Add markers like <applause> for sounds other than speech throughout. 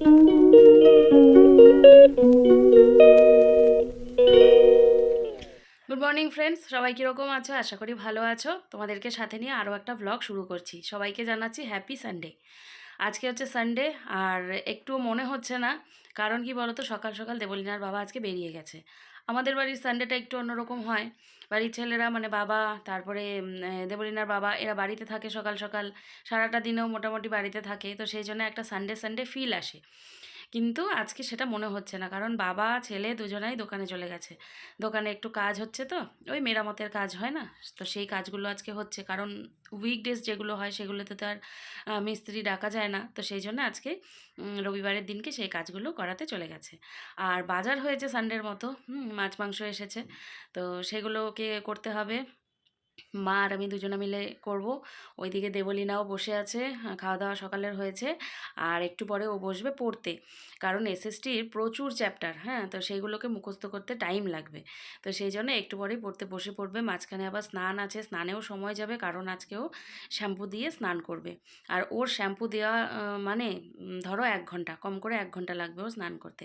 Good morning friends সবাই কীরকম আছো? আশা করি ভালো আছো। তোমাদেরকে সাথে নিয়ে আরও একটা ব্লগ শুরু করছি। সবাইকে জানাচ্ছি হ্যাপি সানডে আজকে হচ্ছে সানডে আর একটু মনে হচ্ছে না, কারণ কি বলতো, সকাল সকাল দেবলিনার বাবা আজকে বেরিয়ে গেছে। আমাদের বাড়ির সানডেটা একটু অন্যরকম হয়। বাড়ির ছেলেরা মানে বাবা, তারপরে দেবলিনার বাবা, এরা বাড়িতে থাকে সকাল সকাল। সারাটা দিনেও মোটামুটি বাড়িতে থাকে। তো সেই জন্য একটা সানডে সানডে ফিল আসে। কিন্তু আজকে সেটা মনে হচ্ছে না। কারণ বাবা, ছেলে দুজনাই দোকানে চলে গেছে। দোকানে একটু কাজ হচ্ছে তো, ওই মেরামতের কাজ হয় না? তো সেই কাজগুলো আজকে হচ্ছে। কারণ উইকডেজ যেগুলো হয় সেগুলোতে তো আর মিস্ত্রি ডাকা যায় না। তো সেই জন্য আজকে রবিবারের দিনকে সেই কাজগুলো করাতে চলে গেছে। আর বাজার হয়েছে সানডের মতো। মাছ, মাংস এসেছে। তো সেগুলোকে করতে হবে। মা আর আমি দুজনে মিলে করব। ওইদিকে দেবলীনাও বসে আছে খাওয়া দাওয়া সকালের হয়েছে। আর একটু পরে ও বসবে পড়তে। কারণ এসএসটির প্রচুর চ্যাপ্টার হ্যাঁ তো সেইগুলোকে মুখস্থ করতে টাইম লাগবে। তো সেই জন্য একটু পরেই পড়তে বসে পড়বে। মাঝখানে আবার স্নান আছে, স্নানেও সময় যাবে কারণ আজকেও শ্যাম্পু দিয়ে স্নান করবে। আর ওর শ্যাম্পু দেওয়া মানে ধরো এক ঘণ্টা, কম করে এক ঘণ্টা লাগবে ও স্নান করতে।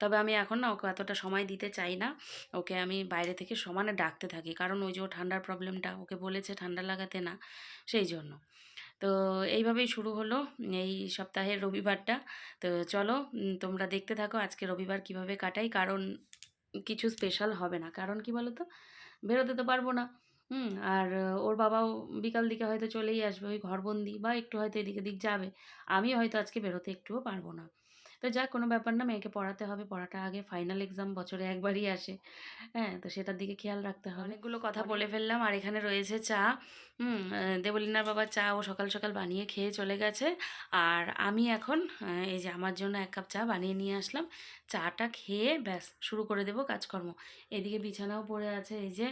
তবে আমি এখন না ওকে এতটা সময় দিতে চাই না। ওকে আমি বাইরে থেকে সমানে ডাকতে থাকি। কারণ ওই যে ও ঠান্ডার প্রবলেমটা ওকে বলেছে ঠান্ডা লাগাতে না, সেই জন্য। তো এইভাবেই শুরু হলো এই সপ্তাহের রবিবারটা। তো চলো তোমরা দেখতে থাকো আজকে রবিবার কীভাবে কাটাই। কারণ কিছু স্পেশাল হবে না। কারণ কি বলো তো বেরোতে তো পারব না। হুম, আর ওর বাবাও বিকাল দিকে হয়তো চলেই আসবে, ওই ঘরবন্দি বা একটু হয়তো এদিকে দিক যাবে। আমি হয়তো আজকে বেরোতে একটুও পারব না। তো যাক কোনো ব্যাপার না মেয়েকে পড়াতে হবে পড়াটা আগে ফাইনাল এক্সাম বছরে একবারই আসে। হ্যাঁ তো সেটার দিকে খেয়াল রাখতে হবে। অনেকগুলো কথা বলে ফেললাম আর এখানে রয়েছে চা। হুম দেবলীনার বাবা চা ও সকাল সকাল বানিয়ে খেয়ে চলে গেছে। আর আমি এখন এই যে আমার জন্য এক কাপ চা বানিয়ে নিয়ে আসলাম। চাটা খেয়ে ব্যাস শুরু করে দেবো কাজকর্ম। এদিকে বিছানাও পড়ে আছে এই যে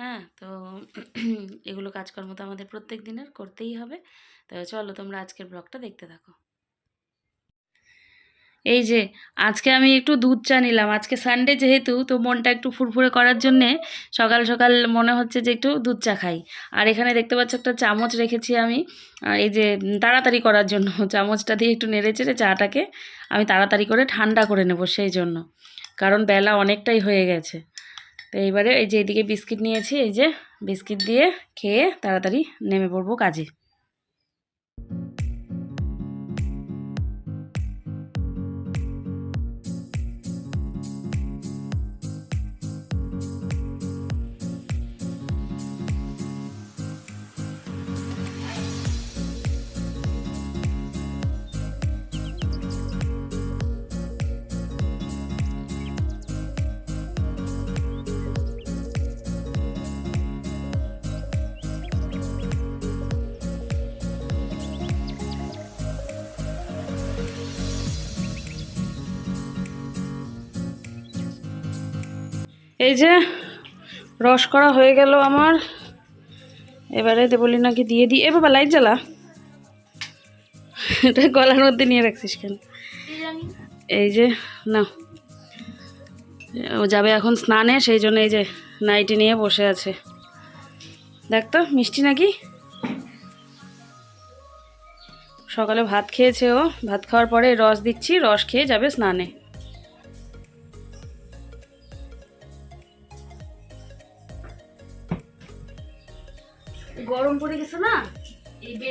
হ্যাঁ তো এগুলো কাজকর্ম তো আমাদের প্রত্যেক দিনের করতেই হবে। তো চলো তোমরা আজকের ব্লগটা দেখতে থাকো। এই যে, আজকে আমি একটু দুধ চা নিলাম। আজকে সানডে যেহেতু, তো মনটা একটু ফুরফুরে করার জন্যে সকাল সকাল মনে হচ্ছে যে একটু দুধ চা খাই। আর এখানে দেখতে পাচ্ছ একটা চামচ রেখেছি আমি এই যে তাড়াতাড়ি করার জন্য। <laughs> চামচটা দিয়ে একটু নেড়ে চেড়ে চাটাকে আমি তাড়াতাড়ি করে ঠান্ডা করে নেব সেই জন্য। কারণ বেলা অনেকটাই হয়ে গেছে। তো এইবারে এই যে এদিকে বিস্কিট নিয়েছি, এই যে বিস্কিট দিয়ে খেয়ে তাড়াতাড়ি নেমে পড়ব কাজে। এই যে রস করা হয়ে গেল আমার। এবারে দেবলি নাকি দিয়ে দিই। এ বাবা লাইট জ্বালা। এটা গলার মধ্যে নিয়ে রাখছিস কেন? এই যে না ও যাবে এখন স্নানে, সেই জন্য এই যে নাইটি নিয়ে বসে আছে। দেখ তো, মিষ্টি নাকি? সকালে ভাত খেয়েছে ও। ভাত খাওয়ার পরে রস দিচ্ছি, রস খেয়ে যাবে স্নানে।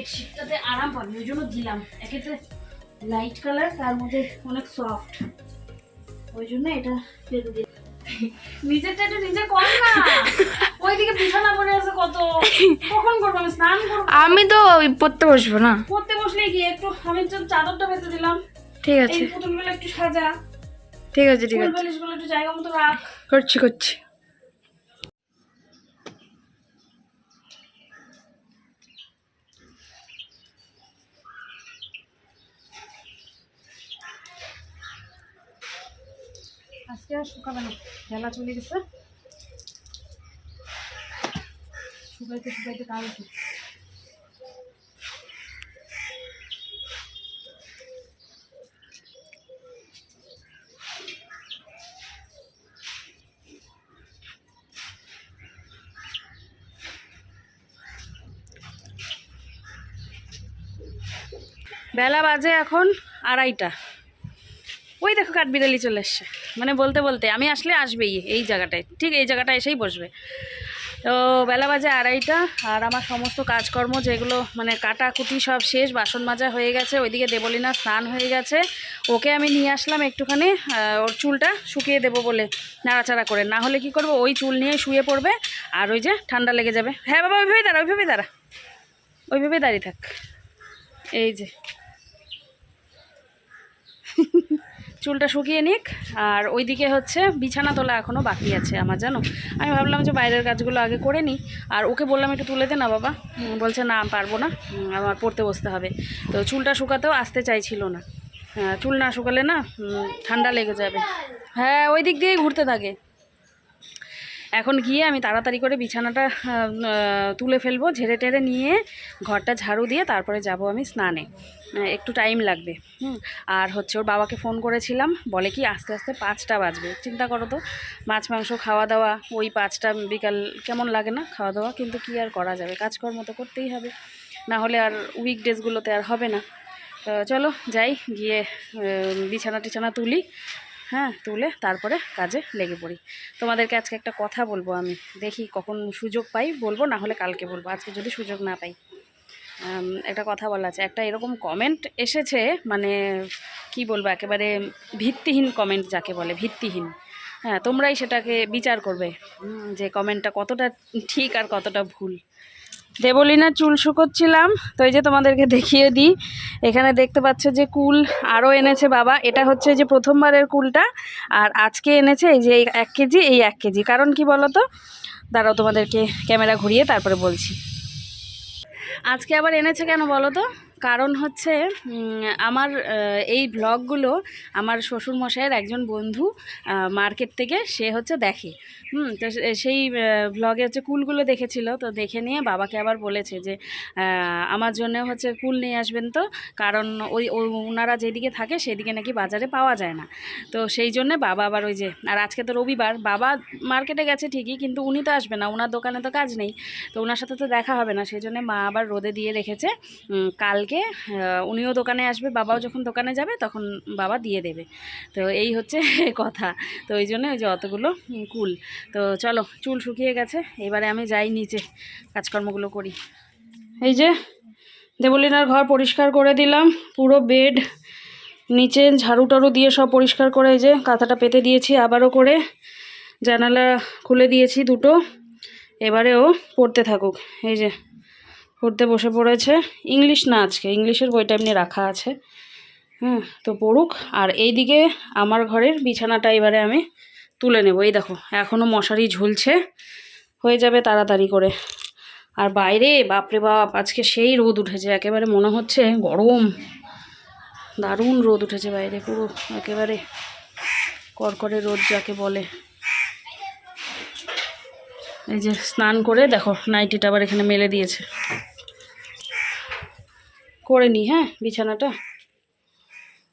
বেডশিটটাতে আরাম পাবে ওই জন্য দিলাম। এক্ষেত্রে লাইট কালার তার মধ্যে অনেক সফট ওই জন্য এটা ফেলে দিলাম। নিজেরটা একটু নিজে কর না। ওইদিকে বিছানা পড়ে আছে কত। কখন করব? আমি স্নান করব। আমি তো ওই পড়তে বসবো না। পড়তে বসলে কি? একটু আমি তো চাদরটা পেতে দিলাম। ঠিক এই আছে পুতুলগুলো একটু সাজা। ঠিক আছে ঠিক আছে। বালিশগুলো একটু জায়গা মতো রাখ। করছি করছি। শুকাবে না চলে গেছে। শুকাইতে শুকাইতে বেলা বাজে এখন আড়াইটা। ওই দেখো কাঠ কাঠবিড়ালি চলে এসছে। মানে বলতে বলতে, আমি আসলে আসবেই এই জায়গাটায়। ঠিক এই জায়গাটায় এসেই বসবে। তো বেলা বাজে আড়াইটা, আর আমার সমস্ত কাজকর্ম যেগুলো মানে কাটাকুটি সব শেষ, বাসন মাজা হয়ে গেছে, ওইদিকে দেবলিনা স্নান হয়ে গেছে। ওকে আমি নিয়ে আসলাম একটুখানি ওর চুলটা শুকিয়ে দেবো বলে নাড়াচাড়া করে। না হলে কি করব, ওই চুল নিয়ে শুয়ে পড়বে, আর ওই যে ঠান্ডা লেগে যাবে। হ্যাঁ বাবা, ওইভাবেই দাঁড়া ওইভাবেই দাঁড়া। ওইভাবেই দাঁড়িয়ে থাক। এই যে। <laughs> চুলটা শুকিয়ে নিক, আর ওইদিকে হচ্ছে বিছানা তোলা এখনও বাকি আছে আমার, জানো? আমি ভাবলাম যে বাইরের কাজগুলো আগে করে নিই, আর ওকে বললাম একটু তুলে দে না বাবা। বলছে না পারব না আমার পড়তে বসতে হবে। তো চুলটা শুকাতেও আসতে চাইছিল না। চুল না শুকালে না ঠান্ডা লেগে যাবে। হ্যাঁ ওই দিক দিয়েই ঘুরতে থাকে। এখন গিয়ে আমি তাড়াতাড়ি করে বিছানাটা তুলে ফেলব, ঝেড়ে টেড়ে নিয়ে ঘরটা ঝাড়ু দিয়ে তারপরে যাব আমি স্নানে। একটু টাইম লাগবে, হুম। আর হচ্ছে ওর বাবাকে ফোন করেছিলাম, বলে কি আস্তে আস্তে পাঁচটা বাজবে। চিন্তা করো তো, মাছ, মাংস খাওয়া দাওয়া ওই পাঁচটা বিকাল, কেমন লাগে না খাওয়া দাওয়া কিন্তু কি আর করা যাবে? কাজকর্ম তো করতেই হবে। না হলে আর উইকডেজগুলোতে আর হবে না। চলো যাই, গিয়ে বিছানা টিছানা তুলি। হ্যাঁ তুলে তারপরে কাজে লেগে পড়ি। তোমাদেরকে আজকে একটা কথা বলব আমি। দেখি কখন সুযোগ পাই, বলব, না হলে কালকে বলব। আজকে যদি সুযোগ না পাই। একটা কথা বলা আছে। একটা এরকম কমেন্ট এসেছে মানে কি বলব, একেবারে ভিত্তিহীন কমেন্ট যাকে বলে, ভিত্তিহীন। হ্যাঁ তোমরাই সেটাকে বিচার করবে। যে কমেন্টটা কতটা ঠিক আর কতটা ভুল। দেবলিনা চুল শুকোচ্ছিলাম, তো এই যে তোমাদেরকে দেখিয়ে দিই। এখানে দেখতে পাচ্ছ যে কুল আরও এনেছে বাবা। এটা হচ্ছে যে প্রথমবারের কুলটা, আর আজকে এনেছে এই যে এই এক কেজি, এই এক কেজি। কারণ কি বলো তো দাঁড়াও তোমাদেরকে ক্যামেরা ঘুরিয়ে তারপরে বলছি। আজকে আবার এনেছে কেন বলো তো? কারণ হচ্ছে আমার এই ব্লগগুলো আমার শ্বশুরমশাইয়ের একজন বন্ধু মার্কেট থেকে সে হচ্ছে দেখে। হুম তো সেই ব্লগে হচ্ছে কুলগুলো দেখেছিল তো দেখে নিয়ে বাবাকে আবার বলেছে যে আমার জন্য হচ্ছে কুল নিয়ে আসবেন তো কারণ ওই ওনারা যেদিকে থাকে সেদিকে নাকি বাজারে পাওয়া যায় না। তো সেই জন্য বাবা আবার ওই যে আর আজকে তো রবিবার বাবা মার্কেটে গেছে ঠিকই কিন্তু উনি তো আসবে না ওনার দোকানে তো কাজ নেই। তো ওনার সাথে তো দেখা হবে না সেই জন্য মা আবার রোদে দিয়ে রেখেছে। উম, কালকে উনিও দোকানে আসবে, বাবাও যখন দোকানে যাবে তখন বাবা দিয়ে দেবে। তো এই হচ্ছে <laughs> কথা। তো ওই জন্য ওই যে অতগুলো কুল। তো চলো, চুল শুকিয়ে গেছে, এবারে আমি যাই নিচে, কাজকর্মগুলো করি। এই যে দেবলিনার ঘর পরিষ্কার করে দিলাম, পুরো বেড, নিচে ঝাড়ু টাড়ু দিয়ে সব পরিষ্কার করে এই যে কাঁথাটা পেতে দিয়েছি আবারও করে, জানালা খুলে দিয়েছি দুটো এবারেও পড়তে থাকুক। এই যে পড়তে বসে পড়েছে। ইংলিশ না আজকে ইংলিশের বইটা এমনি রাখা আছে। হ্যাঁ তো পড়ুক। আর এইদিকে আমার ঘরের বিছানাটা এবারে আমি তুলে নেব। এই দেখো এখনও মশারি ঝুলছে। হয়ে যাবে তাড়াতাড়ি করে। আর বাইরে, বাপরে বাপ, আজকে সেই রোদ উঠেছে। একেবারে মনে হচ্ছে গরম। দারুণ রোদ উঠেছে বাইরে পুরো, একেবারে কড়কড়ে রোদ যাকে বলে। এই যে স্নান করে, দেখো, নাইটিটা আবার এখানে মেলে দিয়েছে। করে নি হ্যাঁ বিছানাটা।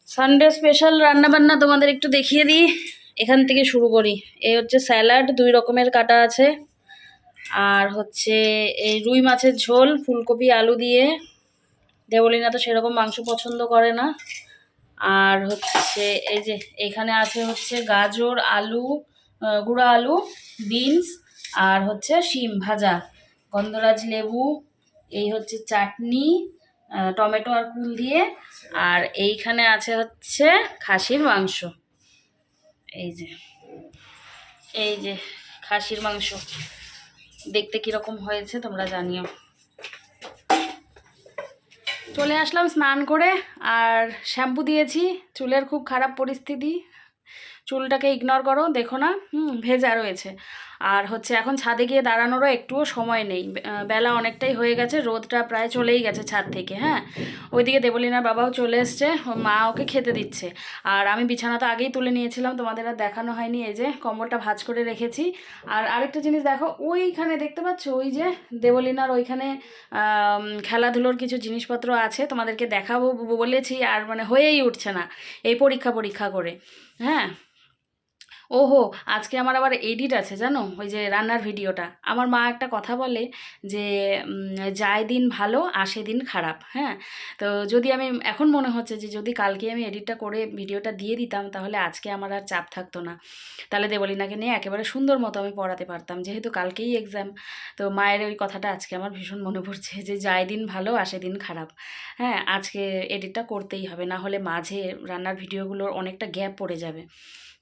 সানডে স্পেশাল রান্নাবান্না তোমাদের একটু দেখিয়ে দিই। এখান থেকে শুরু করি। এই হচ্ছে স্যালাড, দুই রকমের কাটা আছে। আর হচ্ছে এই রুই মাছের ঝোল, ফুলকপি, আলু দিয়ে। দেবলিনা তো সেরকম মাংস পছন্দ করে না। আর হচ্ছে এই যে এখানে আছে হচ্ছে গাজর, আলু গুঁড়া আলু, বিনস, আর হচ্ছে শিম ভাজা, গন্ধরাজ লেবু, এই হচ্ছে চাটনি টমেটো আর কুল দিয়ে। আর এইখানে আছে হচ্ছে খাসির মাংস। এই যে এই যে খাসির মাংস। দেখতে কীরকম হয়েছে তোমরা জানিও। চলে আসলাম স্নান করে, আর শ্যাম্পু দিয়েছি। চুলের খুব খারাপ পরিস্থিতি। চুলটাকে ইগনোর করো, দেখো না, হুম, ভেজা রয়েছে। আর হচ্ছে এখন ছাদে গিয়ে দাঁড়ানোরও একটুও সময় নেই। বেলা অনেকটাই হয়ে গেছে, রোদটা প্রায় চলেই গেছে ছাদ থেকে হ্যাঁ? ওইদিকে দেবলিনার বাবাও চলে এসছে মা ওকে খেতে দিচ্ছে। আর আমি বিছানা তো আগেই তুলে নিয়েছিলাম, তোমাদের আর দেখানো হয়নি, এই যে কম্বলটা ভাজ করে রেখেছি। আর আরেকটা জিনিস দেখো, ওইখানে দেখতে পাচ্ছ, ওই যে দেবলিনার ওইখানে খেলাধুলোর কিছু জিনিসপত্র আছে, তোমাদেরকে দেখাবো বলেছি, আর মানে হয়েই উঠছে না, এই পরীক্ষা পরীক্ষা করে। হ্যাঁ ওহো, আজকে আমার আবার এডিট আছে জানো? ওই যে রান্নার ভিডিওটা। আমার মা একটা কথা বলে যে যায় দিন ভালো, আসে দিন খারাপ হ্যাঁ? তো যদি আমি, এখন মনে হচ্ছে যে, যদি কালকে আমি এডিটটা করে ভিডিওটা দিয়ে দিতাম, তাহলে আজকে আমার আর চাপ থাকতো না। তাহলে দেবলিনাকে নিয়ে একেবারে সুন্দর মতো আমি পড়াতে পারতাম, যেহেতু কালকেই এক্সাম তো মায়ের ওই কথাটা আজকে আমার ভীষণ মনে পড়ছে যে, যায় দিন ভালো, আসে দিন খারাপ হ্যাঁ? আজকে এডিটটা করতেই হবে, না হলে মাঝে রান্নার ভিডিওগুলোর অনেকটা গ্যাপ পড়ে যাবে।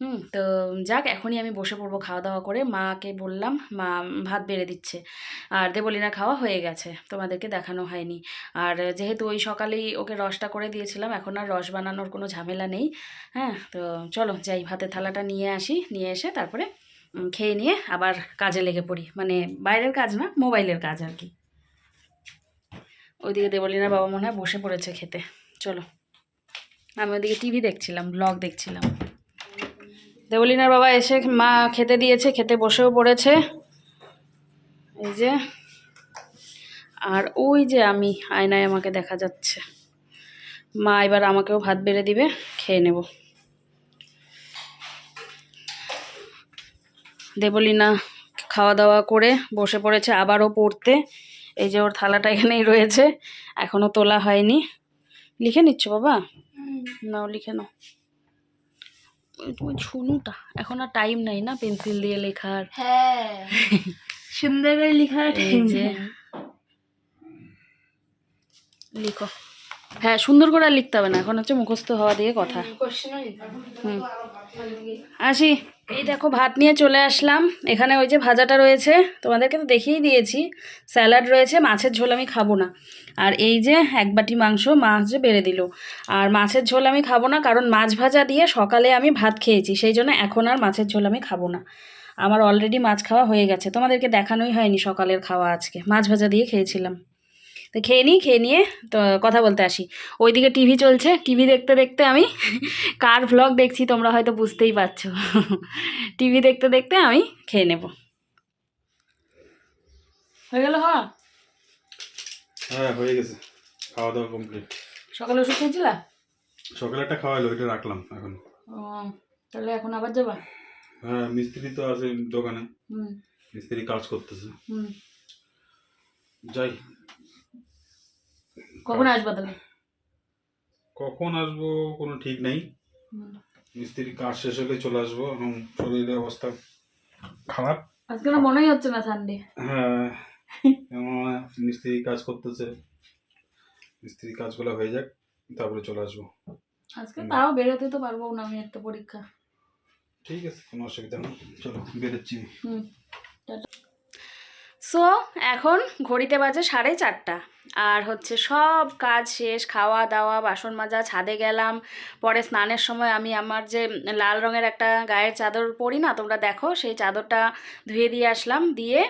হুম। তো যাক, এখনই আমি বসে পড়ব খাওয়া দাওয়া করে। মাকে বললাম, মা, ভাত বেড়ে দিচ্ছে। আর দেবলিনা খাওয়া হয়ে গেছে, তোমাদেরকে দেখানো হয়নি। আর যেহেতু ওই সকালেই ওকে রসটা করে দিয়েছিলাম, এখন আর রস বানানোর কোনো ঝামেলা নেই। হ্যাঁ তো চলো যাই, ভাতের থালাটা নিয়ে আসি, নিয়ে এসে তারপরে খেয়ে নিয়ে আবার কাজে লেগে পড়ি। মানে বাইরের কাজ না, মোবাইলের কাজ আর কি। ওইদিকে দেবলিনার বাবা মনে হয় বসে পড়েছে খেতে। চলো। আমি ওইদিকে টিভি দেখছিলাম, ব্লগ দেখছিলাম। দেবলিনার বাবা এসে মা খেতে দিয়েছে খেতে বসেও পড়েছে। এই যে আর ওই যে আমি আয়নায় আমাকে দেখা যাচ্ছে। মা এবার আমাকেও ভাত বেড়ে দিবে খেয়ে নেব। দেবলিনা খাওয়া দাওয়া করে বসে পড়েছে আবারও পড়তে। এই যে ওর থালাটা এখানেই রয়েছে এখনও তোলা হয়নি। লিখে নিচ্ছ বাবা? নাও লিখে নাও। ওই ওই এখন আর টাইম নাই না পেন্সিল দিয়ে লেখার। হ্যাঁ। <laughs> সুন্দর করে লেখার টাইম লিখো। হ্যাঁ সুন্দর করে আর লিখতে হবে না এখন হচ্ছে মুখস্থ হওয়া দিয়ে কথা। হুম। আসি। এই দেখো ভাত নিয়ে চলে আসলাম। এখানে ওই যে ভাজাটা রয়েছে, তোমাদেরকে তো দেখিয়েই দিয়েছি। স্যালাড রয়েছে, মাছের ঝোল আমি খাব না। আর এই যে এক বাটি মাংস, মাছ যে বেড়ে দিল। আর মাছের ঝোল আমি খাব না, কারণ মাছ ভাজা দিয়ে সকালে আমি ভাত খেয়েছি। সেই জন্য এখন আর মাছের ঝোল আমি খাব না। আমার অলরেডি মাছ খাওয়া হয়ে গেছে। তোমাদেরকে দেখানোই হয়নি সকালের খাওয়া আজকে। মাছ ভাজা দিয়ে খেয়েছিলাম। তো খেয়ে নিই খেয়ে নিয়ে তো কথা বলতে আসি। ওইদিকে টিভি চলছে টিভি দেখতে দেখতে আমি কার ভ্লগ দেখছি তোমরা হয়তো বুঝতেই পারছ। টিভি দেখতে দেখতে আমি খেয়ে নেব। হয়ে গেল হ্যাঁ হ্যাঁ হয়ে গেছে। খাওয়া দাওয়া কমপ্লিট সকালে ওষুধ খেয়েছিলা? সকালে একটা খাওয়াইলো ওইটা রাখলাম এখন। ও তাহলে এখন আবার যাবা? হ্যাঁ মিস্ত্রি তো আছে দোকানে। মিস্ত্রি কাজ করতেছে। যাই কখন আসবা তাহলে? কখন আসব কোনো ঠিক নেই। হুম। মিস্ত্রি কাজ শেষ হলে চলে আসব এখন শরীরের অবস্থা খারাপ। আজকে না মনেই হচ্ছে না সানডে হ্যাঁ <laughs> এমন মিস্ত্রি কাজ করতেছে। মিস্ত্রি কাজগুলো হয়ে যাক তারপরে চলে আসব। আজকে তাও বেরোতে তো পারব না আমি একটা পরীক্ষা। ঠিক আছে কোনো অসুবিধা নেই। চলো বেরোচ্ছি। হুম। সো এখন ঘড়িতে বাজে সাড়ে চারটা। আর হচ্ছে সব কাজ শেষ খাওয়া দাওয়া বাসন মাজা ছাদে গেলাম। পরে স্নানের সময় আমি আমার যে লাল রঙের একটা গায়ের চাদর পরি না তোমরা দেখো সেই চাদরটা ধুয়ে দিয়ে আসলাম। দিয়ে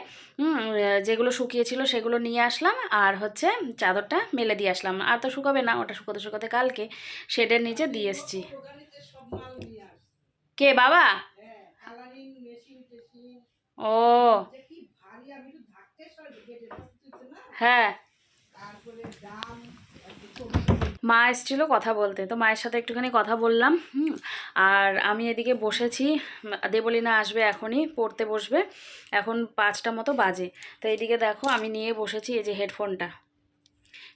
যেগুলো শুকিয়েছিল সেগুলো নিয়ে আসলাম। আর হচ্ছে চাদরটা মেলে দিয়ে আসলাম। আর তো শুকাবে না ওটা শুকোতে শুকোতে কালকে শেডের নিচে দিয়ে এসছি। কে বাবা? ও হ্যাঁ। মা এসেছিল কথা বলতে তো মায়ের সাথে একটুখানি কথা বললাম আর আমি এদিকে বসেছি দেবলীনা আসবে এখনই পড়তে বসবে এখন পাঁচটা মতো বাজে। তো এইদিকে দেখো আমি নিয়ে বসেছি এই যে হেডফোনটা।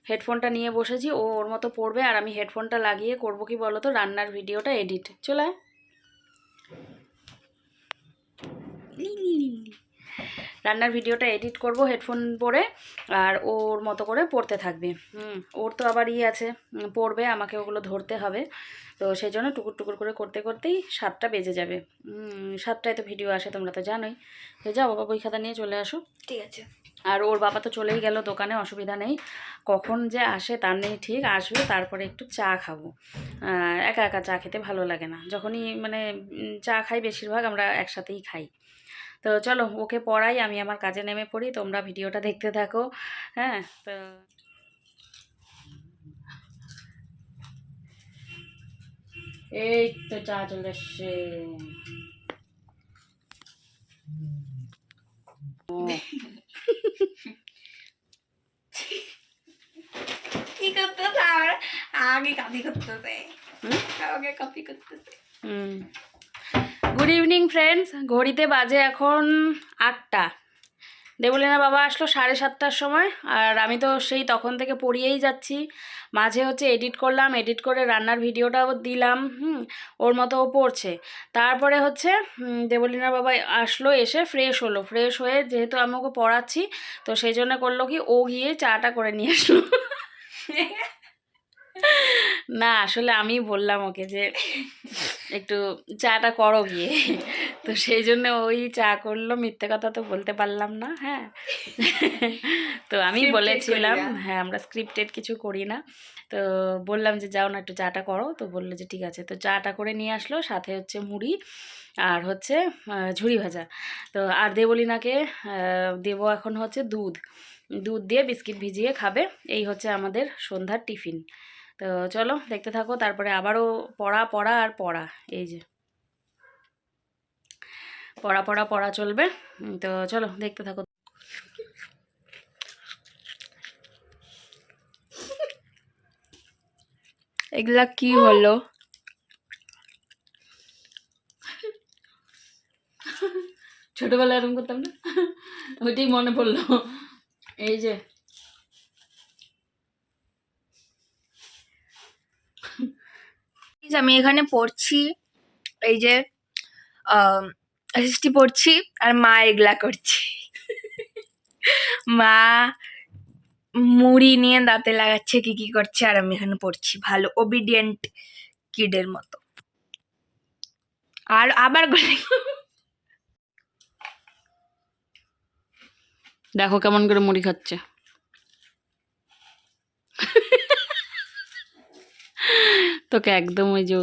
হেডফোনটা নিয়ে বসেছি ও ওর মতো পড়বে আর আমি হেডফোনটা লাগিয়ে করব কি বলো তো রান্নার ভিডিওটা এডিট। চলে লি, লি। রান্নার ভিডিওটা এডিট করব হেডফোন পরে আর ওর মতো করে পড়তে থাকবে। ওর তো আবার ই আছে পড়বে আমাকে ওগুলো ধরতে হবে। তো সেই জন্য টুকুর টুকুর করে করতে করতেই সাতটা বেজে যাবে। সাতটায় তো ভিডিও আসে তোমরা তো জানোই। তো যাও বাবা বই খাতা নিয়ে চলে আসো। ঠিক আছে। আর ওর বাবা তো চলেই গেল দোকানে অসুবিধা নেই। কখন যে আসে তার নেই ঠিক আসবে তারপরে একটু চা খাব। একা একা চা খেতে ভালো লাগে না। যখনই মানে চা খাই বেশিরভাগ আমরা একসাথেই খাই। তো চলো ওকে পড়াই আমি আমার কাজে নেমে পড়ি তোমরা ভিডিওটা দেখতে থাকো। হ্যাঁ তো এই তো চা চলে এসছে। কি করতেছে আর আগে কপি করতেছে? আগে কপি করতেছে। হুম। গুড ইভিনিং ফ্রেন্ডস ঘড়িতে বাজে এখন আটটা। দেবলিনা বাবা আসলো সাড়ে সাতটার সময় আর আমি তো সেই তখন থেকে পড়িয়েই যাচ্ছি। মাঝে হচ্ছে এডিট করলাম এডিট করে রান্নার ভিডিওটাও দিলাম হুম ওর মতো ও পড়ছে। তারপরে হচ্ছে হুম, দেবলিনার বাবা আসলো এসে ফ্রেশ হলো। ফ্রেশ হয়ে যেহেতু আমি ওকে পড়াচ্ছি তো সেই জন্য করল কি ও গিয়ে চাটা করে নিয়ে আসলো। না আসলে আমি বললাম ওকে যে একটু চাটা করো গিয়ে। তো সেই জন্য ওই চা করল মিথ্যে কথা তো বলতে পারলাম না হ্যাঁ। তো আমি বলেছিলাম হ্যাঁ আমরা স্ক্রিপ্টেড কিছু করি না। তো বললাম যে যাও না একটু চাটা করো। তো বলল যে ঠিক আছে। তো চাটা করে নিয়ে আসলো সাথে হচ্ছে মুড়ি আর হচ্ছে ঝুড়ি ভাজা। তো আর দেবলিনাকে দেবো এখন হচ্ছে দুধ। দুধ দিয়ে বিস্কিট ভিজিয়ে খাবে। এই হচ্ছে আমাদের সন্ধ্যার টিফিন। তো চলো দেখতে থাকো, তারপরে আবারও পড়া পড়া আর পড়া, এই যে। পড়া পড়া পড়া চলবে। তো চলো দেখতে থাকো। এগুলা কি হলো? ছোটবেলায় এরকম করতাম না? ওইটাই মনে পড়ল। এই যে। আমি এখানে পড়ছি, এই যে এসএসটি পড়ছি, আর মা এগুলা করছি। মা মুড়ি নিয়ে দাঁতে লাগাচ্ছে, কি কি করছে, আর আমি এখানে পড়ছি। ভালো ওবিডিয়েন্ট কিডের মতো। আর আবার দেখো কেমন করে মুড়ি খাচ্ছে। তোকে একদম ওই যে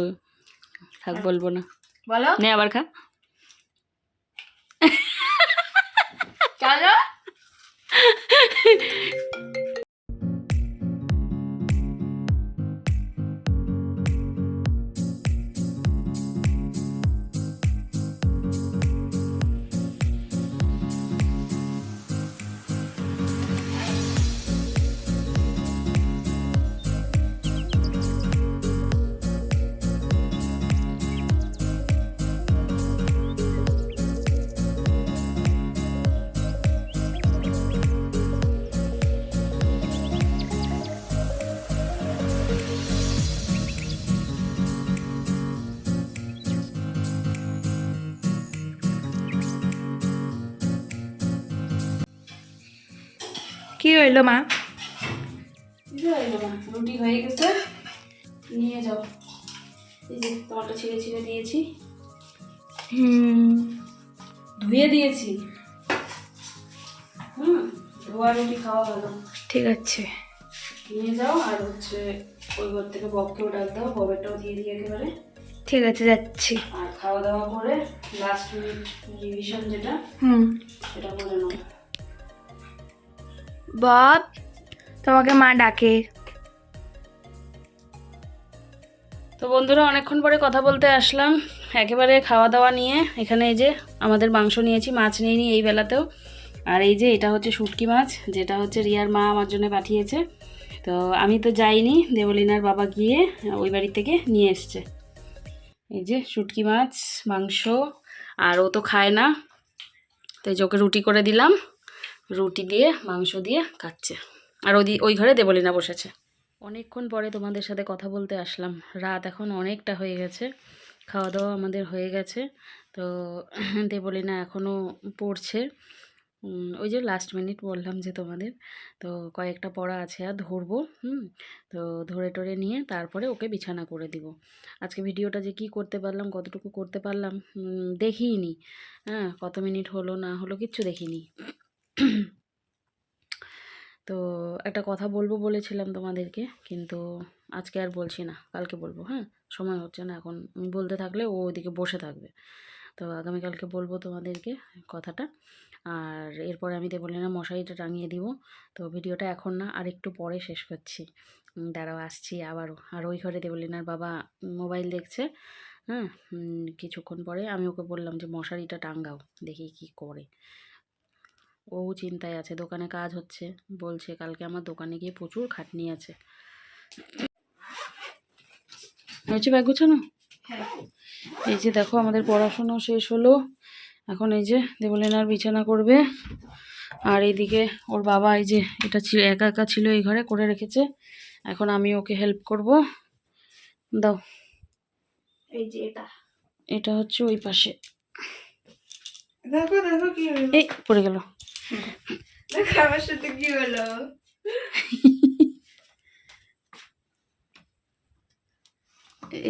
থাক বলব না। বলো। নে আবার খা। চলো। হইল মা? রুটি হয়ে গেছে। নিয়ে যাও। এই যে তোমারটা ছিঁড়ে ছিঁড়ে দিয়েছি। হুম। ধুয়ে দিয়েছি। হুম ধোয়া রুটি খাওয়া ভালো ঠিক আছে। নিয়ে যাও আর হচ্ছে ওই ঘর থেকে ডাক দাও ববেরটাও দিয়ে একেবারে। ঠিক আছে যাচ্ছি। আর খাওয়া দাওয়া করে লাস্ট মিনিট রিভিশন যেটা হুম। সেটা করে নাও। বব, তোমাকে মা ডাকে। তো বন্ধুরা, অনেকক্ষণ পরে কথা বলতে আসলাম। একেবারে খাওয়া দাওয়া নিয়ে এখানে এই যে আমাদের মাংস নিয়েছি, মাছ নিয়ে নিই এই বেলাতেও। আর এই যে এটা হচ্ছে শুটকি মাছ, যেটা হচ্ছে রিয়ার মা আমার জন্য পাঠিয়েছে। তো আমি তো যাইনি, দেবলিনার বাবা গিয়ে ওই বাড়ি থেকে নিয়ে এসছে। এই যে শুটকি মাছ, মাংস, আর ও তো খায় না তো এই যে ওকে রুটি করে দিলাম। রুটি দিয়ে মাংস দিয়ে খাচ্ছে আর ওদি ওই ঘরে দেবলিনা বসেছে। অনেকক্ষণ পরে তোমাদের সাথে কথা বলতে আসলাম। রাত এখন অনেকটা হয়ে গেছে। খাওয়া দাওয়া আমাদের হয়ে গেছে। তো দেবলিনা এখনও পড়ছে। ওই যে লাস্ট মিনিট বললাম যে তোমাদের তো কয়েকটা পড়া আছে আর ধরবো হুম? তো ধরে টরে নিয়ে তারপরে ওকে বিছানা করে দিব। আজকে ভিডিওটা যে কি করতে পারলাম কতটুকু করতে পারলাম উম, দেখিইনি হ্যাঁ কত মিনিট হলো না হলো কিচ্ছু দেখিনি। <clears throat> তো একটা কথা বলব বলেছিলাম তোমাদেরকে, কিন্তু আজকে আর বলছি না, কালকে বলব হ্যাঁ? সময় হচ্ছে না এখন, আমি বলতে থাকলে ও ওইদিকে বসে থাকবে। তো আগামীকালকে বলব তোমাদেরকে কথাটা, আর এরপরে আমি দেবো না মশারিটা টাঙিয়ে দিব। তো ভিডিওটা এখন না, আর একটু পরে শেষ করছি। দাঁড়াও, আসছি আবারও। আর ওই ঘরে দেবলিনার বাবা মোবাইল দেখছে হ্যাঁ? কিছুক্ষণ পরে আমি ওকে বললাম যে, মশারিটা টাঙ্গাও দেখি কি করে। ও চিন্তায় আছে দোকানে কাজ হচ্ছে। বলছে কালকে আমার দোকানে গিয়ে প্রচুর খাটনি আছে। হয়েছে ব্যাগ গুছানো? হ্যাঁ। এই যে দেখো আমাদের পড়াশুনো শেষ হলো। এখন এই যে দেবলিনার বিছানা করবে। আর এইদিকে ওর বাবা এই যে এটা ছিল একা একা ছিল এই ঘরে করে রেখেছে। এখন আমি ওকে হেল্প করব। দাও। এই যে এটা। এটা হচ্ছে ওই পাশে। দেখো দেখো কি এই পড়ে গেল। দেখো আমার সাথে কি হলো?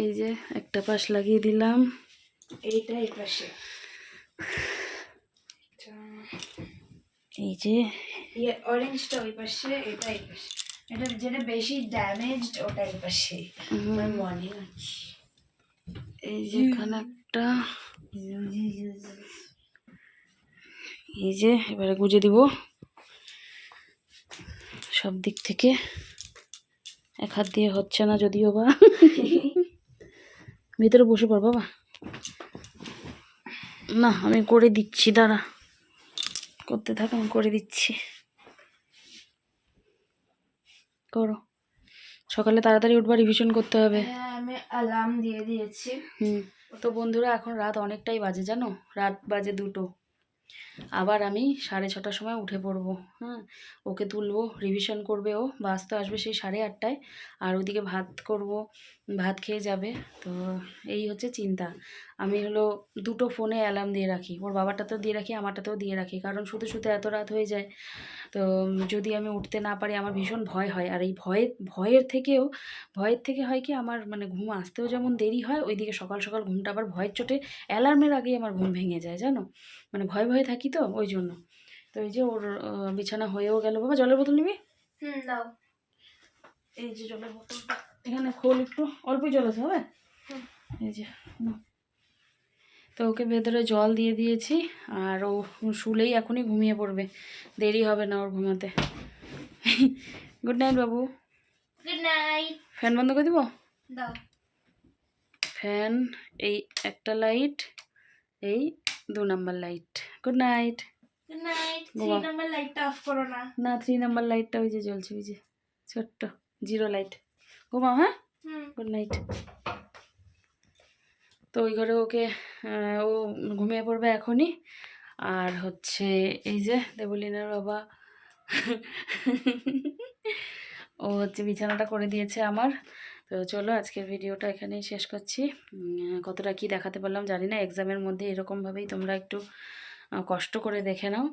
এই যে একটা পাশ লাগিয়ে দিলাম। এইটা এই পাশে এই যে ইয়ে অরেঞ্জটা ওই পাশে এটা এই পাশে। এটা যেটা বেশি ড্যামেজড ওটা এই পাশে আমার মনে আছে এই যে এখানে একটা। এই যে এবারে গুজে দিব। সব দিক থেকে এক হাত দিয়ে হচ্ছে না যদিও বা। <laughs> ভিতরে বসে পড় বাবা। না আমি করে দিচ্ছি দাঁড়া। করতে থাক আমি করে দিচ্ছি। করো। সকালে তাড়াতাড়ি উঠবা রিভিশন করতে হবে। হ্যাঁ আমি অ্যালার্ম দিয়ে দিয়েছি। হুম। তো বন্ধুরা এখন রাত অনেকটাই বাজে জানো? রাত বাজে দুটো। আবার আমি সাড়ে ছটার সময় উঠে পড়ব হ্যাঁ ওকে তুলবো রিভিশন করবে ও, বাস তো আসবে সেই সাড়ে আটটায়। আর ওদিকে ভাত করব, ভাত খেয়ে যাবে, তো এই হচ্ছে চিন্তা। আমি হলো দুটো ফোনে অ্যালার্ম দিয়ে রাখি, ওর বাবারটাতেও দিয়ে রাখি, আমারটাতেও দিয়ে রাখি, কারণ শুধু শুধু এত রাত হয়ে যায়। তো যদি আমি উঠতে না পারি আমার ভীষণ ভয় হয়। আর এই ভয়ের ভয়ের থেকেও ভয়ের থেকে হয় কি আমার মানে ঘুম আসতেও যেমন দেরি হয় ওইদিকে সকাল সকাল ঘুমটা আবার ভয়ের চোটে অ্যালার্মের আগেই আমার ঘুম ভেঙে যায় জানো? মানে ভয় ভয়ে থাকি তো ওই জন্য। তো এই যে ওর বিছানা হয়েও গেল। বাবা জলের বোতল নিবি? হুম দাও। এই যে জলের বোতলটা এখানে খোল একটু। অল্পই জল আছে হবে? এই যে। তো ওকে ভেতরে জল দিয়ে দিয়েছি আর ও শুলেই এখনই ঘুমিয়ে পড়বে। দেরি হবে না ওর ঘুমাতে। গুড নাইট বাবু। গুড নাইট ফ্যান বন্ধ করে দিব? দাও। ফ্যান এই একটা লাইট এই দু number light. Good night good night three বাবা। নাম্বার লাইটটা অফ করো না। না থ্রি নাম্বার লাইটটা ওই যে জ্বলছে ওই যে ছোট্ট জিরো লাইট ঘুমাও হ্যাঁ? গুড নাইট তো ওই ঘরে ওকে ও ঘুমিয়ে পড়বে এখনই। আর হচ্ছে এই যে দেবলিনার বাবা, ও হচ্ছে বিছানাটা করে দিয়েছে আমার। তো চলো আজকের ভিডিওটা এখানেই শেষ করছি। কতটা কি দেখাতে পারলাম জানি না, এক্সামের মধ্যে এরকমভাবেই তোমরা একটু কষ্ট করে দেখে নাও।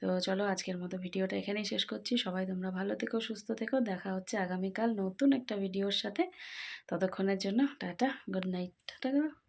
তো চলো আজকের মতো ভিডিওটা এখানেই শেষ করছি। সবাই তোমরা ভালো থেকো, সুস্থ থেকো। দেখা হচ্ছে আগামীকাল নতুন একটা ভিডিওর সাথে। ততক্ষণের জন্য টাটা, গুড নাইট। টাটা।